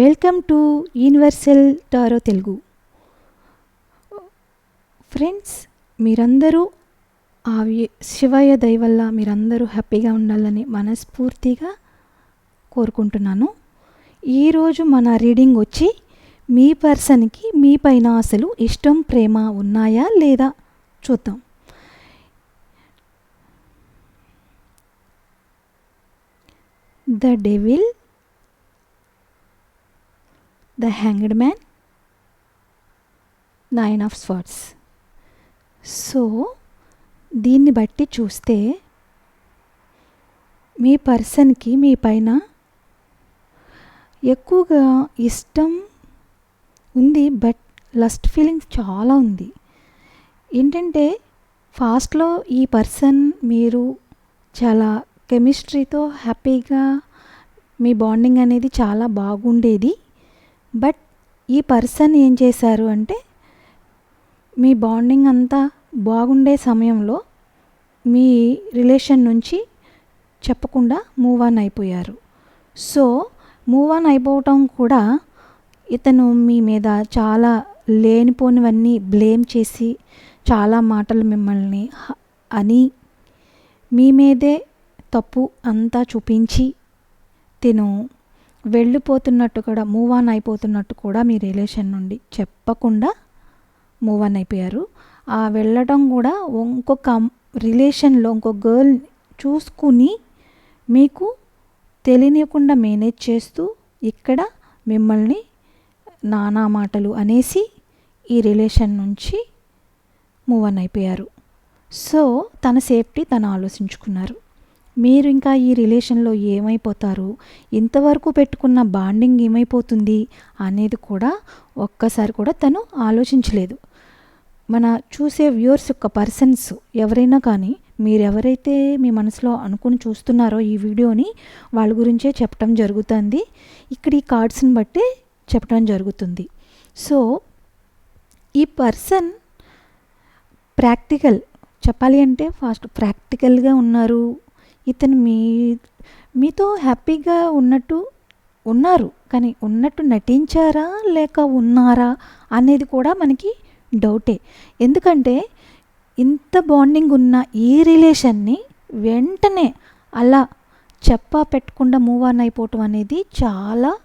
Welcome to universal tarot Telugu. Friends మీరందరూ ఆ శివయ్య దయ వల్ల మీరందరూ హ్యాపీగా ఉండాలని మనస్ఫూర్తిగా కోరుకుంటున్నాను. ఈరోజు మన రీడింగ్ వచ్చి మీ పర్సన్కి మీ పైన అసలు ఇష్టం ప్రేమ ఉన్నాయా లేదా చూద్దాం. The devil the hanged man? Nine of swords so దీన్ని బట్టి చూస్తే మీ పర్సన్కి మీ పైన ఎక్కువగా ఇష్టం ఉంది బట్ లస్ట్ ఫీలింగ్స్ చాలా ఉంది. ఏంటంటే ఫాస్ట్లో ఈ పర్సన్ మీరు చాలా కెమిస్ట్రీతో హ్యాపీగా మీ బాండింగ్ అనేది చాలా బాగుండేది. బట్ ఈ పర్సన్ ఏం చేశారు అంటే మీ బాండింగ్ అంతా బాగుండే సమయంలో మీ రిలేషన్ నుంచి చెప్పకుండా మూవ్ ఆన్ అయిపోయారు. సో మూవ్ ఆన్ అయిపోవటం కూడా ఇతను మీ మీద చాలా లేనిపోనివన్నీ బ్లేమ్ చేసి చాలా మాటలు మిమ్మల్ని అని మీ మీదే తప్పు అంతా చూపించి తిను వెళ్ళిపోతున్నట్టు కూడా మూవ్ ఆన్ అయిపోతున్నట్టు కూడా మీ రిలేషన్ నుండి చెప్పకుండా మూవ్ ఆన్ అయిపోయారు. ఆ వెళ్ళడం కూడా ఇంకొక రిలేషన్లో ఇంకొక గర్ల్ చూసుకుని మీకు తెలియకుండా మేనేజ్ చేస్తూ ఇక్కడ మిమ్మల్ని నానా మాటలు అనేసి ఈ రిలేషన్ నుంచి మూవ్ ఆన్ అయిపోయారు. సో తన సేఫ్టీ తను ఆలోచించుకున్నారు. మీరు ఇంకా ఈ రిలేషన్లో ఏమైపోతారు? ఇంతవరకు పెట్టుకున్న బాండింగ్ ఏమైపోతుంది? అనేది కూడా ఒక్కసారి కూడా తను ఆలోచించలేదు. మన చూసే వ్యూవర్స్ యొక్క పర్సన్స్ ఎవరైనా కానీ మీరు ఎవరైతే మీ మనసులో అనుకుని చూస్తున్నారో ఈ వీడియోని వాళ్ళ గురించే చెప్పడం జరుగుతుంది. ఇక్కడ ఈ కార్డ్స్ని బట్టి చెప్పడం జరుగుతుంది. సో ఈ పర్సన్ ప్రాక్టికల్ చెప్పాలి అంటే ఫాస్ట్ ప్రాక్టికల్గా ఉన్నారు. ఇతను మీ మీతో హ్యాపీగా ఉన్నట్టు ఉన్నారు. కానీ ఉన్నట్టు నటించారా? లేక ఉన్నారా? అనేది కూడా మనకి డౌటే. ఎందుకంటే ఇంత బాండింగ్ ఉన్న ఈ రిలేషన్ని వెంటనే అలా చెప్పా పెట్టకుండా మూవ్ ఆన్ అయిపోవటం అనేది చాలా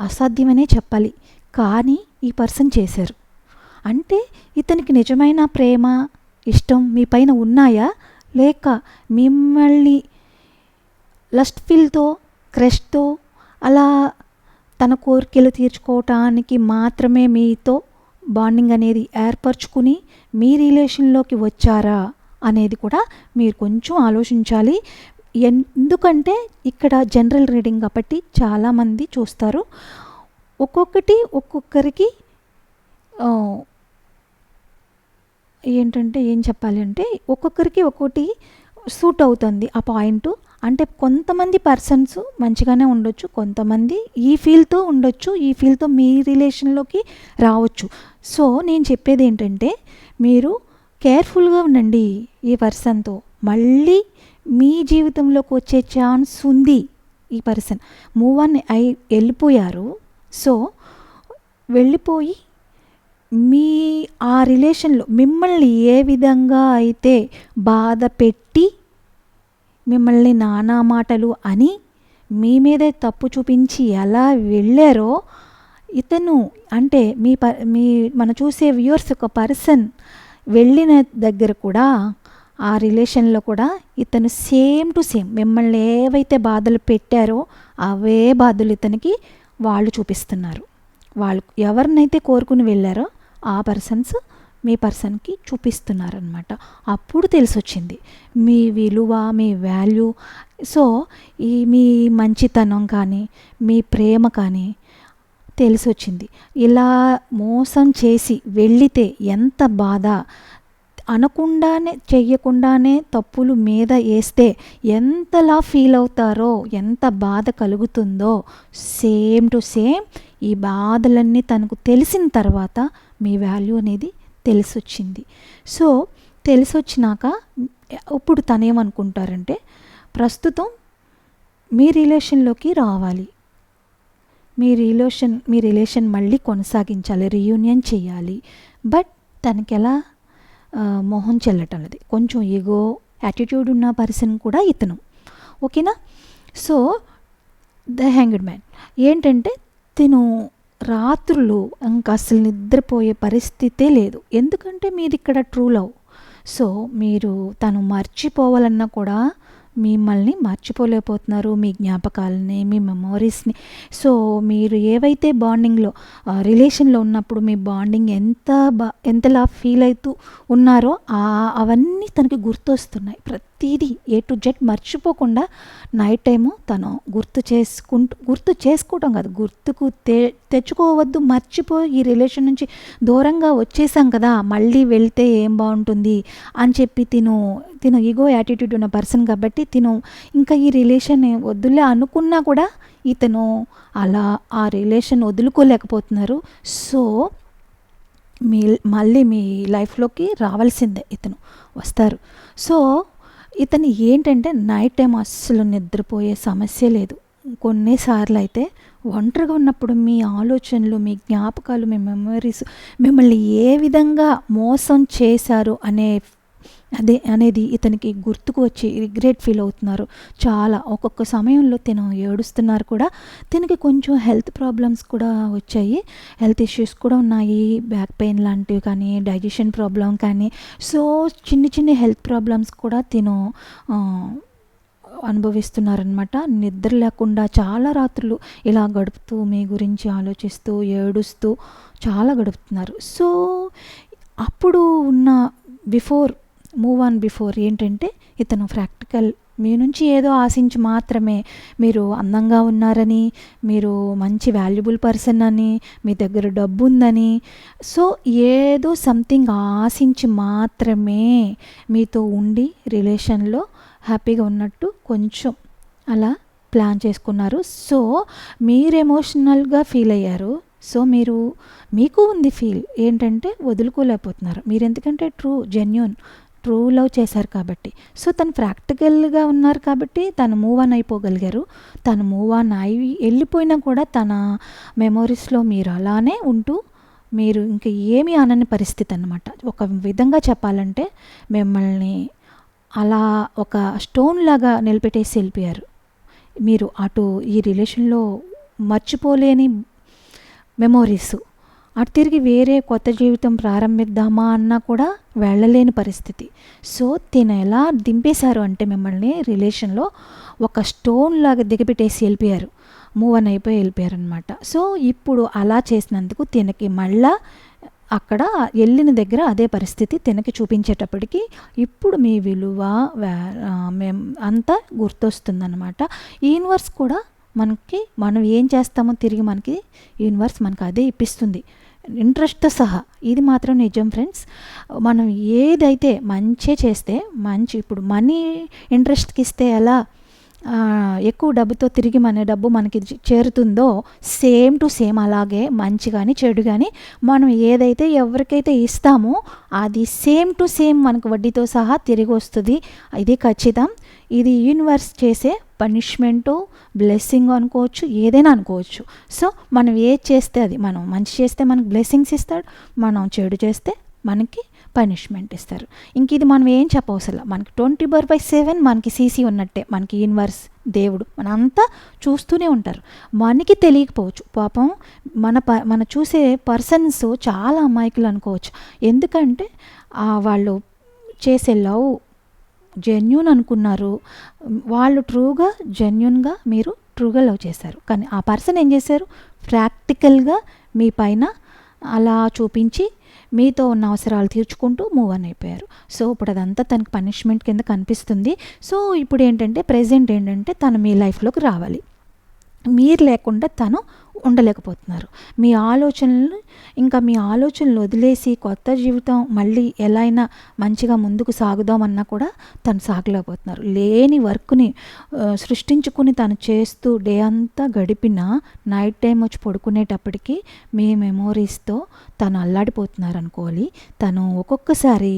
అసాధ్యమనే చెప్పాలి. కానీ ఈ పర్సన్ చేశారు. అంటే ఇతనికి నిజమైన ప్రేమ ఇష్టం మీ పైన ఉన్నాయా? లేక మిమ్మల్ని లస్ట్ ఫీల్తో క్రష్తో అలా తన కోరికలు తీర్చుకోవటానికి మాత్రమే మీతో బాండింగ్ అనేది ఏర్పరచుకుని మీ రిలేషన్లోకి వచ్చారా అనేది కూడా మీరు కొంచెం ఆలోచించాలి. ఎందుకంటే ఇక్కడ జనరల్ రీడింగ్ కాబట్టి చాలామంది చూస్తారు. ఒక్కొక్కటి ఒక్కొక్కరికి ఏంటంటే ఏం చెప్పాలి అంటే ఒక్కొక్కరికి ఒక్కోటి సూట్ అవుతుంది ఆ పాయింట్. అంటే కొంతమంది పర్సన్స్ మంచిగానే ఉండొచ్చు కొంతమంది ఈ ఫీల్తో ఉండొచ్చు ఈ ఫీల్తో మీ రిలేషన్లోకి రావచ్చు. సో నేను చెప్పేది ఏంటంటే మీరు కేర్ఫుల్గా ఉండండి ఈ పర్సన్తో. మళ్ళీ మీ జీవితంలోకి వచ్చే ఛాన్స్ ఉంది ఈ పర్సన్. మూవ్ అన్ అయి వెళ్ళిపోయారు. సో వెళ్ళిపోయి మీ ఆ రిలేషన్లో మిమ్మల్ని ఏ విధంగా అయితే బాధ పెట్టి మిమ్మల్ని నానా మాటలు అని మీ మీదే తప్పు చూపించి ఎలా వెళ్ళారో ఇతను అంటే మీ ప మీ మన చూసే వ్యూవర్స్ ఒక పర్సన్ వెళ్ళిన దగ్గర కూడా ఆ రిలేషన్లో కూడా ఇతను సేమ్ టు సేమ్ మిమ్మల్ని ఏవైతే బాధలు పెట్టారో అవే బాధలు ఇతనికి వాళ్ళు చూపిస్తున్నారు. వాళ్ళు ఎవరినైతే కోరుకుని వెళ్ళారో ఆ పర్సన్స్ మీ పర్సన్కి చూపిస్తున్నారనమాట అప్పుడు తెలిసొచ్చింది. మీ విలువ మీ వాల్యూ సో ఈ మీ మంచితనం కానీ మీ ప్రేమ కానీ తెలిసొచ్చింది. ఇలా మోసం చేసి వెళ్ళితే ఎంత బాధ? అనకుండానే చెయ్యకుండానే తప్పులు మీద వేస్తే ఎంతలా ఫీల్ అవుతారో ఎంత బాధ కలుగుతుందో సేమ్ టు సేమ్ ఈ బాధలన్నీ తనకు తెలిసిన తర్వాత మీ వాల్యూ అనేది తెలిసొచ్చింది. సో తెలిసొచ్చినాక ఇప్పుడు తనేమనుకుంటారంటే ప్రస్తుతం మీ రిలేషన్లోకి రావాలి. మీ రిలేషన్ మీ రిలేషన్ మళ్ళీ కొనసాగించాలి రీయూనియన్ చేయాలి. బట్ తనకి ఎలా మొహం చెల్లటం లేదు కొంచెం ఈగో యాటిట్యూడ్ ఉన్న పర్సన్ కూడా ఇతను. ఓకేనా? సో ద హ్యాంగ్డ్ మ్యాన్ ఏంటంటే తిను రాత్రులు ఇంకా అసలు నిద్రపోయే పరిస్థితే లేదు. ఎందుకంటే మీది ఇక్కడ ట్రూ లవ్ సో మీరు తను మర్చిపోవాలన్నా కూడా మిమ్మల్ని మర్చిపోలేకపోతున్నారు మీ జ్ఞాపకాలని మీ మెమోరీస్ని. సో మీరు ఏవైతే బాండింగ్లో రిలేషన్లో ఉన్నప్పుడు మీ బాండింగ్ ఎంత బా ఎంతలా ఫీల్ అవుతూ ఉన్నారో అవన్నీ తనకి గుర్తొస్తున్నాయి. ప్రతిదీ ఏ టు జెడ్ మర్చిపోకుండా నైట్ టైము తను గుర్తు చేసుకుంటూ గుర్తు చేసుకోవటం కాదు. గుర్తుకు తె తెచ్చుకోవద్దు మర్చిపోయి ఈ రిలేషన్ నుంచి దూరంగా వచ్చేసాం కదా మళ్ళీ వెళ్తే ఏం బాగుంటుంది అని చెప్పి తిను తిను ఈగో యాటిట్యూడ్ ఉన్న పర్సన్ కాబట్టి తిను ఇంకా ఈ రిలేషన్ వద్దులే అనుకున్నా కూడా ఇతను అలా ఆ రిలేషన్ వదులుకోలేకపోతున్నారు. సో మీ మళ్ళీ మీ లైఫ్లోకి రావాల్సిందే ఇతను వస్తారు. సో ఇతను ఏంటంటే నైట్ టైం అస్సలు నిద్రపోయే సమస్య లేదు. కొన్నిసార్లు అయితే ఒంటరిగా ఉన్నప్పుడు మీ ఆలోచనలు మీ జ్ఞాపకాలు మీ మెమరీస్ మిమ్మల్ని ఏ విధంగా మోసం చేశారు అనే అదే అనేది ఇతనికి గుర్తుకు వచ్చి రిగ్రెట్ ఫీల్ అవుతున్నారు. చాలా. ఒక్కొక్క సమయంలో తిను ఏడుస్తున్నారు కూడా. తినకి కొంచెం హెల్త్ ప్రాబ్లమ్స్ కూడా వచ్చాయి. హెల్త్ ఇష్యూస్ కూడా ఉన్నాయి. బ్యాక్ పెయిన్ లాంటివి కానీ డైజెషన్ ప్రాబ్లం కానీ. సో చిన్ని చిన్ని హెల్త్ ప్రాబ్లమ్స్ కూడా తిను అనుభవిస్తున్నారనమాట నిద్ర లేకుండా చాలా రాత్రులు ఇలా గడుపుతూ మీ గురించి ఆలోచిస్తూ ఏడుస్తూ చాలా గడుపుతున్నారు. సో అప్పుడు ఉన్న బిఫోర్ మూవ్ ఆన్ బిఫోర్ ఏంటంటే ఇతను ప్రాక్టికల్ మీ నుంచి ఏదో ఆశించి మాత్రమే మీరు అందంగా ఉన్నారని మీరు మంచి వాల్యుబుల్ పర్సన్ అని మీ దగ్గర డబ్బు ఉందని సో ఏదో సంథింగ్ ఆశించి మాత్రమే మీతో ఉండి రిలేషన్లో హ్యాపీగా ఉన్నట్టు కొంచెం అలా ప్లాన్ చేసుకున్నారు. సో మీరు ఎమోషనల్గా ఫీల్ అయ్యారు. సో మీరు మీకు ఉంది ఫీల్ ఏంటంటే వదులుకోలేకపోతున్నారు. మీరు ఎందుకంటే ట్రూ జెన్యున్ ట్రూ లవ్ చేశారు కాబట్టి. సో తను ప్రాక్టికల్గా ఉన్నారు కాబట్టి తను మూవ్ ఆన్ అయిపోగలిగారు. తను మూవ్ ఆన్ అయి వెళ్ళిపోయినా కూడా తన మెమోరీస్లో మీరు అలానే ఉంటూ మీరు ఇంక ఏమీ అనని పరిస్థితి అన్నమాట. ఒక విధంగా చెప్పాలంటే మిమ్మల్ని అలా ఒక స్టోన్ లాగా నిలబెట్టేసి వెళ్ళిపోయారు. మీరు అటు ఈ రిలేషన్లో మర్చిపోలేని మెమోరీస్ అటు తిరిగి వేరే కొత్త జీవితం ప్రారంభిద్దామా అన్నా కూడా వెళ్ళలేని పరిస్థితి. సో తిన ఎలా దింపేశారు అంటే మిమ్మల్ని రిలేషన్లో ఒక స్టోన్ లాగా దిగబెట్టేసి వెళ్ళిపోయారు. మూవ్ అని అయిపోయి వెళ్ళిపోయారు అనమాట సో ఇప్పుడు అలా చేసినందుకు తినకి మళ్ళా అక్కడ వెళ్ళిన దగ్గర అదే పరిస్థితి తినకి చూపించేటప్పటికి ఇప్పుడు మీ విలువ మేము మేం అంతా గుర్తొస్తుందన్నమాట. యూనివర్స్ కూడా మనకి మనం ఏం చేస్తామో తిరిగి మనకి యూనివర్స్ మనకి అదే ఇప్పిస్తుంది. ఇంట్రెస్ట్తో సహా. ఇది మాత్రం నిజం ఫ్రెండ్స్. మనం ఏదైతే మంచి చేస్తే మంచి ఇప్పుడు మనీ ఇంట్రెస్ట్కి ఇస్తే ఎలా ఎక్కువ డబ్బుతో తిరిగి మన డబ్బు మనకి చే- చేరుతుందో సేమ్ టు సేమ్ అలాగే మంచి కానీ చెడు కానీ మనం ఏదైతే ఎవరికైతే ఇస్తామో అది సేమ్ టు సేమ్ మనకు వడ్డీతో సహా తిరిగి వస్తుంది. ఇది ఖచ్చితం. ఇది యూనివర్స్ చేసే పనిష్మెంటు బ్లెస్సింగ్ అనుకోవచ్చు ఏదైనా అనుకోవచ్చు. సో మనం ఏది చేస్తే అది మనం మంచి చేస్తే మనకు బ్లెస్సింగ్స్ ఇస్తాడు మనం చెడు చేస్తే మనకి పనిష్మెంట్ ఇస్తారు. ఇంక ఇది మనం ఏం చెప్పవసరం మనకి ట్వంటీ బర్ బై సెవెన్ మనకి సీసీ ఉన్నట్టే మనకి యూనివర్స్ దేవుడు మనంతా చూస్తూనే ఉంటారు. మనకి తెలియకపోవచ్చు పాపం మన ప మన చూసే పర్సన్స్ చాలా అమాయకులు అనుకోవచ్చు. ఎందుకంటే వాళ్ళు చేసే లవ్ జెన్యున్ అనుకున్నారు. వాళ్ళు ట్రూగా జెన్యున్గా మీరు ట్రూగా లవ్ చేశారు. కానీ ఆ పర్సన్ ఏం చేశారు? ప్రాక్టికల్గా మీ పైన అలా చూపించి మీతో ఉన్న అవసరాలు తీర్చుకుంటూ మూవ్ ఆన్ అయిపోయారు. సో ఇప్పుడు అదంతా తనకు పనిష్మెంట్ కింద కనిపిస్తుంది. సో ఇప్పుడు ఏంటంటే ప్రజెంట్ ఏంటంటే తను మీ లైఫ్లోకి రావాలి. మీరు లేకుండా తను ఉండలేకపోతున్నారు. మీ ఆలోచనలు ఇంకా మీ ఆలోచనలు వదిలేసి కొత్త జీవితం మళ్ళీ ఎలా అయినా మంచిగా ముందుకు సాగుదామన్నా కూడా తను సాగలేకపోతున్నారు. లేని వర్క్ని సృష్టించుకుని తను చేస్తూ డే అంతా గడిపిన నైట్ టైం వచ్చి పడుకునేటప్పటికి మీ మెమోరీస్తో తను అల్లాడిపోతున్నారు అనుకోవాలి. తను ఒక్కొక్కసారి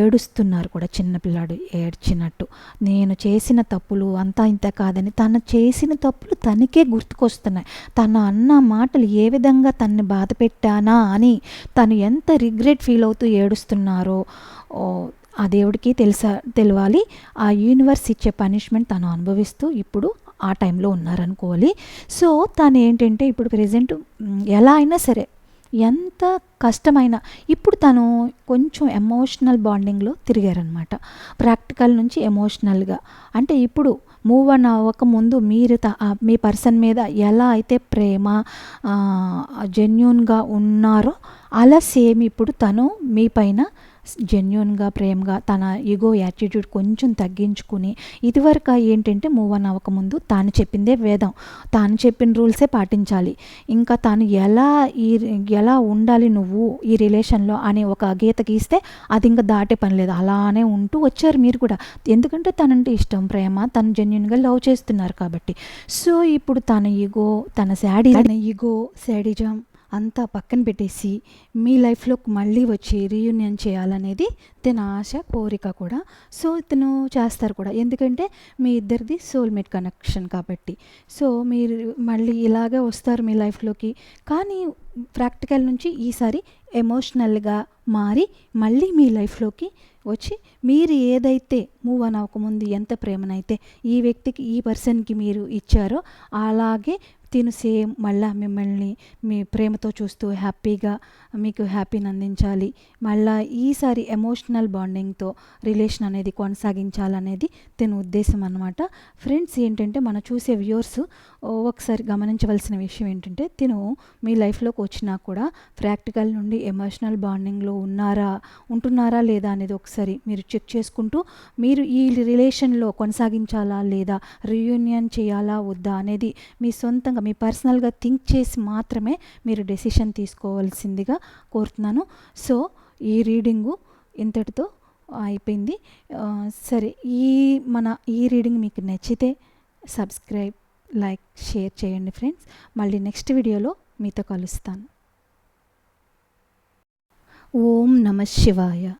ఏడుస్తున్నారు కూడా చిన్నపిల్లాడు ఏడ్చినట్టు. నేను చేసిన తప్పులు అంతా ఇంత కాదని తను చేసిన తప్పులు తనకే గుర్తుకొస్తున్నాయి. తను నా అన్న మాటలు ఏ విధంగా తన్ని బాధ పెట్టానా అని తను ఎంత రిగ్రెట్ ఫీల్ అవుతూ ఏడుస్తున్నారో ఆ దేవుడికి తెలుసా తెలియాలి ఆ యూనివర్స్ ఇచ్చే పనిష్మెంట్ తను అనుభవిస్తూ ఇప్పుడు ఆ టైంలో ఉన్నారనుకోవాలి. సో తను ఏంటంటే ఇప్పుడు ప్రజెంట్ ఎలా అయినా సరే ఎంత కష్టమైనా ఇప్పుడు తను కొంచెం ఎమోషనల్ బాండింగ్లో తిరిగారనమాట ప్రాక్టికల్ నుంచి ఎమోషనల్గా అంటే ఇప్పుడు మూవ్ అన్ అవ్వక ముందు మీరు త- మీ పర్సన్ మీద ఎలా అయితే ప్రేమ జెన్యున్గా ఉన్నారో అలా సేమ్ ఇప్పుడు తను మీ పైన జెన్యున్గా ప్రేమగా తన ఈగో యాటిట్యూడ్ కొంచెం తగ్గించుకుని ఇదివరకు ఏంటంటే మూవ్ అన్ అవ్వకముందు తాను చెప్పిందే వేదం. తాను చెప్పిన రూల్సే పాటించాలి. ఇంకా తాను ఎలా ఈ ఎలా ఉండాలి నువ్వు ఈ రిలేషన్లో అని ఒక గీత గీస్తే అది ఇంకా దాటే పని లేదు. అలానే ఉంటూ వచ్చారు మీరు కూడా. ఎందుకంటే తనంటే ఇష్టం ప్రేమ తను జెన్యున్గా లవ్ చేస్తున్నారు కాబట్టి. సో ఇప్పుడు తన ఈగో తన శాడీ తన ఈగో శాడిజం అంతా పక్కన పెట్టేసి మీ లైఫ్లోకి మళ్ళీ వచ్చి రీయూనియన్ చేయాలనేది తన ఆశ కోరిక కూడా. సో ఇతను చేస్తారు కూడా. ఎందుకంటే మీ ఇద్దరిది సోల్మేట్ కనెక్షన్ కాబట్టి. సో మీరు మళ్ళీ ఇలాగే వస్తారు మీ లైఫ్లోకి. కానీ ప్రాక్టికల్ నుంచి ఈసారి ఎమోషనల్గా మారి మళ్ళీ మీ లైఫ్లోకి వచ్చి మీరు ఏదైతే మూవ్ అని అవ్వకముందు ఎంత ప్రేమనైతే ఈ వ్యక్తికి ఈ పర్సన్కి మీరు ఇచ్చారో అలాగే తిను సేమ్ మళ్ళా మిమ్మల్ని మీ ప్రేమతో చూస్తూ హ్యాపీగా మీకు హ్యాపీని అందించాలి. మళ్ళా ఈసారి ఎమోషనల్ బాండింగ్తో రిలేషన్ అనేది కొనసాగించాలనేది తిను ఉద్దేశం అనమాట ఫ్రెండ్స్ ఏంటంటే మనం చూసే వ్యూవర్స్ ఒకసారి గమనించవలసిన విషయం ఏంటంటే తిను మీ లైఫ్లోకి వచ్చినా కూడా ప్రాక్టికల్ నుండి ఎమోషనల్ బాండింగ్లో ఉన్నారా ఉంటున్నారా లేదా అనేది ఒకసారి మీరు చెక్ చేసుకుంటూ మీరు ఈ రిలేషన్లో కొనసాగించాలా లేదా రీయూనియన్ చేయాలా వద్దా అనేది మీ సొంతంగా మీ పర్సనల్గా థింక్ చేసి మాత్రమే మీరు డెసిషన్ తీసుకోవాల్సిందిగా కోరుతున్నాను. సో ఈ రీడింగు ఇంతటితో అయిపోయింది. సరే ఈ మన ఈ రీడింగ్ మీకు నచ్చితే సబ్స్క్రైబ్ లైక్ షేర్ చేయండి ఫ్రెండ్స్. మళ్ళీ నెక్స్ట్ వీడియోలో మీతో కలుస్తాను. ఓం నమ శివాయ.